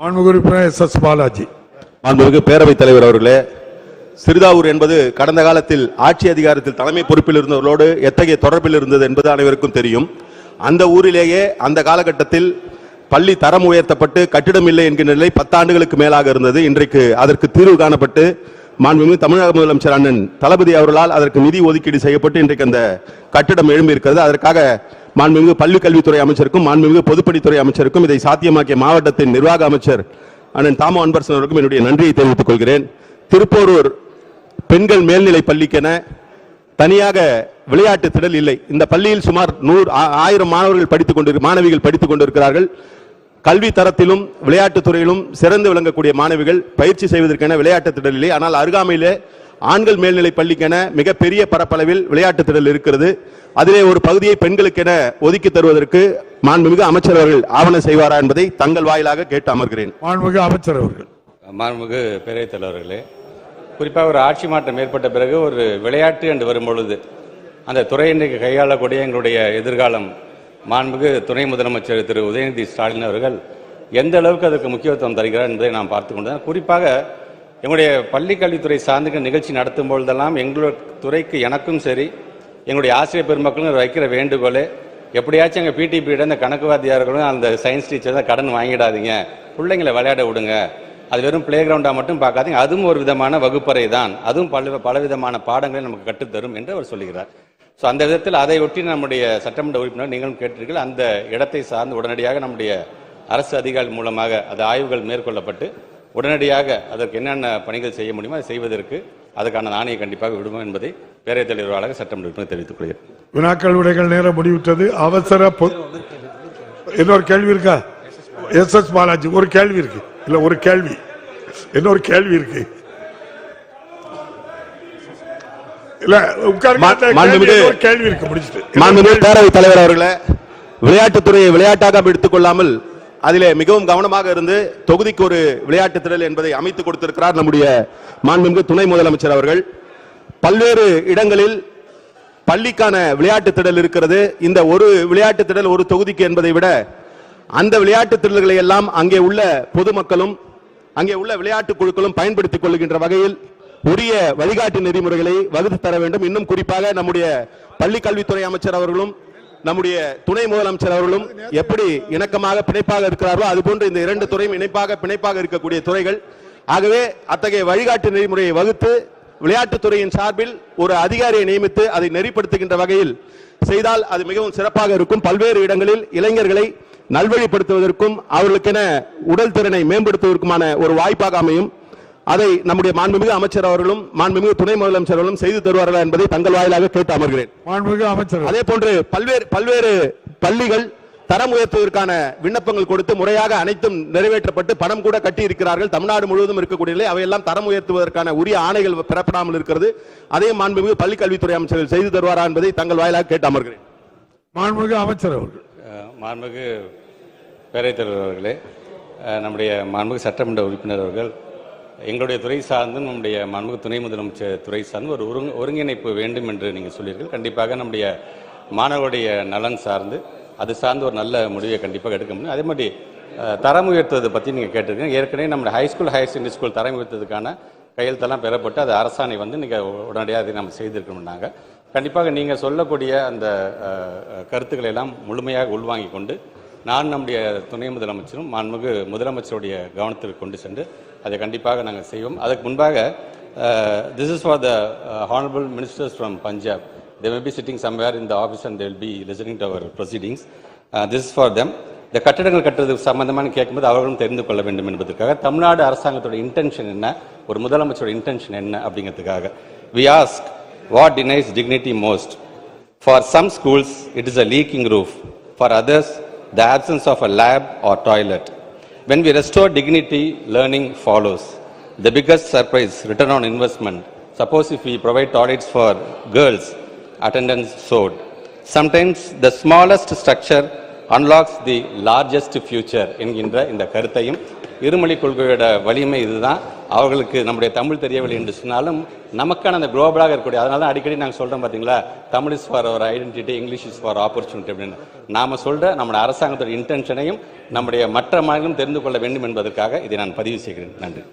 மாண்புமிகு உறுப்பினர் S S Balaji. மாண்புமிகு பேரவைத் தலைவர் அவர்களே சிறுதாவூர் என்பது கடந்த காலத்தில் ஆட்சி அதிகாரத்தில் தலைமை பொறுப்பில் இருந்தவர்களோடு எத்தகைய தொடர்பில் இருந்தது என்பது அனைவருக்கும் தெரியும். அந்த ஊரிலேயே அந்த காலகட்டத்தில் பள்ளி தரம் உயர்த்தப்பட்டு கட்டிடம் இல்லை என்கிற நிலை பத்தாண்டுகளுக்கு மேலாக இருந்தது. இன்றைக்கு அதற்கு தீர்வு காணப்பட்டு மாண்புமிகு தமிழக முதலமைச்சர் அண்ணன் தளபதி அவர்களால் அதற்கு நிதி ஒதுக்கீடு செய்யப்பட்டு இன்றைக்கு அந்த கட்டிடம் எழும்பியிருக்கிறது. அதற்காக மாண்புமிகு பள்ளிக் கல்வித்துறை அமைச்சருக்கும் மாண்புமிகு பொதுப்பணித்துறை அமைச்சருக்கும் இதை சாத்தியமாக்கிய மாவட்டத்தின் நிர்வாக அமைச்சர் அண்ணன் தாமோ அன்பரசன் அவருக்கும் என்னுடைய நன்றியை தெரிவித்துக் கொள்கிறேன். திருப்போரூர் பெண்கள் மேல்நிலை பள்ளிக்கென தனியாக விளையாட்டு திடல் இல்லை. இந்த பள்ளியில் சுமார் நூறு ஆ- ஆயிரம் மாணவர்கள் படித்துக் கொண்டு மாணவிகள் படித்துக் கொண்டிருக்கிறார்கள். கல்வி தரத்திலும் விளையாட்டுத் துறையிலும் சிறந்து விளங்கக்கூடிய மாணவிகள் பயிற்சி செய்வதற்கென விளையாட்டு திடல் இல்லை ஆனால் அருகாமையிலே ஆண்கள் மேல்நிலை பள்ளிக்கென மிகப்பெரிய பரப்பளவில் விளையாட்டு திடல் இருக்கிறது. அதிலே ஒரு பகுதியை பெண்களுக்கென ஒதுக்கி தருவதற்கு மாண்புமிகு அமைச்சர் அவர்கள் ஆவணம் செய்வாரா என்பதை தங்கள் வாயிலாக கேட்டு அமர்கிறேன். மாண்புமிகு அமைச்சர் அவர்கள். மாண்புமிகு பேரவைத் தலைவர்களே குறிப்பாக ஒரு ஆட்சி மாற்றம் ஏற்பட்ட பிறகு ஒரு விளையாட்டு என்று வரும்பொழுது அந்த துறை இன்றைக்கு கையாளக்கூடிய எங்களுடைய எதிர்காலம் மாண்புமிகு துணை முதலமைச்சர் திரு உதயநிதி ஸ்டாலின் அவர்கள் எந்த அளவுக்கு அதற்கு முக்கியத்துவம் தருகிறார் என்பதை நாம் பார்த்து கொண்டோம் குறிப்பாக எங்களுடைய பள்ளி கல்வித்துறை சார்ந்த நிகழ்ச்சி நடத்தும் பொழுதெல்லாம் எங்களுடைய துறைக்கு எனக்கும் சரி எங்களுடைய ஆசிரியர் பெருமக்களும் வைக்கிற வேண்டுகோளே எப்படியாச்சும் எங்கள் பிடிபியிட அந்த கணக்கு வாத்தியார்களும் அந்த சயின்ஸ் டீச்சர் தான் கடன் வாங்கிடாதீங்க பிள்ளைங்களை விளையாட விடுங்க அது வெறும் பிளே கிரவுண்டாக மட்டும் பார்க்காதீங்க அதுவும் ஒரு விதமான வகுப்பறை தான் அதுவும் பல பலவிதமான பாடங்களை நமக்கு கற்றுத்தரும் என்று அவர் சொல்லுகிறார். ஸோ அந்த விதத்தில் அதை ஒட்டி நம்முடைய சட்டமன்ற உறுப்பினர் நீங்களும் கேட்டீர்கள் அந்த இடத்தை சார்ந்து உடனடியாக நம்முடைய அரசு அதிகாரி மூலமாக அது ஆய்வுகள் மேற்கொள்ளப்பட்டு உடனடியாக அதற்கு என்னென்ன பணிகள் செய்ய முடியுமோ அதை செய்வதற்கு அதுக்கான நாணயை கண்டிப்பாக விடுவோம் என்பதை பேரவைத் தலைவர்களாக சட்டமன்ற உறுப்பினர் தெரிவித்துக் கொள்கிறேன். வினாக்கள் விடைகள் நேரம் முடிவிட்டது அவசர பொ- இன்னொரு கேள்வி இருக்கா? எஸ் எஸ் பாலாஜி ஒரு கேள்வி இருக்கு. இல்ல ஒரு கேள்வி. இன்னொரு கேள்வி இருக்கு இல்ல உட்காருங்க மா- அந்த கேள்வி, இருக்கு முடிச்சிட்டு. பேரவைத் தலைவர் அவர்களே விளையாட்டுத்துறையை விளையாட்டாக அதிலே மிகவும் கவனமாக இருந்து தொகுதிக்கு ஒரு விளையாட்டு திடல் என்பதை அமைத்துக் கொடுத்திருக்கிறார் நம்முடைய மாண்புமிகு துணை முதலமைச்சர் அவர்கள். பல்வேறு இடங்களில் பள்ளிக்கான விளையாட்டு திடல் இருக்கிறது. இந்த ஒரு விளையாட்டு திடல் ஒரு தொகுதிக்கு என்பதை விட அந்த விளையாட்டு திடல்களை எல்லாம் அங்கே உள்ள பொதுமக்களும் அங்கே உள்ள விளையாட்டு குழுக்களும் பயன்படுத்திக் கொள்கின்ற வகையில் உரிய வழிகாட்டு நெறிமுறைகளை வகுத்து தர வேண்டும். இன்னும் குறிப்பாக நம்முடைய பள்ளி கல்வித்துறை அமைச்சர் அவர்களும் நம்முடைய துணை முதலமைச்சர் அவர்களும் எப்படி இணக்கமாக பிணைப்பாக இருக்கிறார்களோ அதுபோன்று இந்த இரண்டு துறையும் இணைப்பாக பிணைப்பாக இருக்கக்கூடிய துறைகள். ஆகவே அத்தகைய வழிகாட்டு நெறிமுறையை வகுத்து விளையாட்டுத்துறையின் சார்பில் ஒரு அதிகாரியை நியமித்து அதை நெறிப்படுத்துகின்ற வகையில் செய்தால் அது மிகவும் சிறப்பாக இருக்கும். பல்வேறு இடங்களில் இளைஞர்களை நல்வழிப்படுத்துவதற்கும் அவர்களுக்கென உடல் திறனை மேம்படுத்துவதற்குமான ஒரு வாய்ப்பாக அமையும். அதை நம்முடைய மாண்புமிகு அமைச்சர் அவர்களும் மாண்புமிகு துணை முதலமைச்சர் அவர்களும் செய்து தருவார்களா என்பதை தங்கள் வாயிலாக கேட்டு அமர்கிறேன். மாண்புமிகு அமைச்சர். அதே போன்று பல்வேறு பல்வேறு பள்ளிகள் தரம் உயர்த்துவதற்கான விண்ணப்பங்கள் கொடுத்து முறையாக அனைத்தும் நிறைவேற்றப்பட்டு பணம் கூட கட்டி இருக்கிறார்கள் தமிழ்நாடு முழுவதும் இருக்கக்கூடிய அவையெல்லாம் தரம் உயர்த்துவதற்கான உரிய ஆணைகள் பெறப்படாமல் இருக்கிறது. அதே மாண்புமிகு பள்ளி கல்வித்துறை அமைச்சர்கள் செய்து தருவாரா என்பதை தங்கள் வாயிலாக கேட்டு அமர்கிறேன். மாண்புமிகு அமைச்சர் அவர்கள். மாண்புமிகு பேரவைத் தலைவர் அவர்களே நம்முடைய மாண்புமிகு சட்டமன்ற உறுப்பினர் அவர்கள் எங்களுடைய துறை சார்ந்து நம்முடைய மன்முக துணை முதலமைச்சர் துறை சார்ந்து ஒரு ஒருங்க- ஒருங்கிணைப்பு வேண்டும் என்று நீங்கள் சொல்லியிருக்கீங்க கண்டிப்பாக நம்முடைய மாணவருடைய நலன் சார்ந்து அது சார்ந்து ஒரு நல்ல முடிவை கண்டிப்பாக எடுக்க முடியும். அதே மாதிரி தரம் உயர்த்துவதை பற்றி நீங்கள் கேட்டிருக்கீங்க. ஏற்கனவே நம்முடைய ஹைஸ்கூல் ஹையர் செகண்டரி ஸ்கூல் தரம் உயர்த்ததுக்கான கையெழுத்தெல்லாம் பெறப்பட்டு அது அரசாணை வந்து நீங்கள் உடனடியாக அதை நம்ம செய்திருக்கணும்னாங்க. கண்டிப்பாக நீங்கள் சொல்லக்கூடிய அந்த கருத்துக்களை எல்லாம் முழுமையாக உள்வாங்கி கொண்டு நான் நம்முடைய துணை முதலமைச்சரும் மாண்புமிகு முதலமைச்சருடைய கவனத்திற்கு கொண்டு சென்று அதை கண்டிப்பாக நாங்கள் செய்வோம். அதுக்கு முன்பாக this is for the honourable ministers from Punjab they may be sitting somewhere in the office and they'll be listening to our proceedings this is for them இந்த கட்டடங்கள் கட்டுறதுக்கு சம்பந்தமான கேட்கும்போது அவர்களும் தெரிந்து கொள்ள வேண்டும் என்பதற்காக தமிழ்நாடு அரசாங்கத்தோட இன்டென்ஷன் என்ன? ஒரு முதலமைச்சரோட இன்டென்ஷன் என்ன அப்படிங்கிறதுக்காக. We ask what denies dignity most for some schools it is a leaking roof for others the absence of a lab or toilet. When we restore dignity, learning follows. The biggest surprise, return on investment. Suppose if we provide toilets for girls, attendance soared. Sometimes the smallest structure unlocks the largest future என்கின்ற இந்த கருத்தையும் இருமொழி கொள்கையோட வலிமை இதுதான் அவர்களுக்கு நம்முடைய தமிழ் தெரியவில்லை என்று சொன்னாலும் நமக்கான அந்த குளோபலாக இருக்கக்கூடிய அதனால தான் அடிக்கடி நாங்கள் சொல்கிறோம் பார்த்தீங்களா Tamil is for our identity English is for opportunity அப்படின்னு. நாம சொல்கிற நம்முடைய அரசாங்கத்தோட இன்டென்ஷனையும் நம்முடைய மற்ற மாநிலம் தெரிந்து கொள்ள வேண்டும் என்பதற்காக இதை நான் பதிவு செய்கிறேன். நன்றி.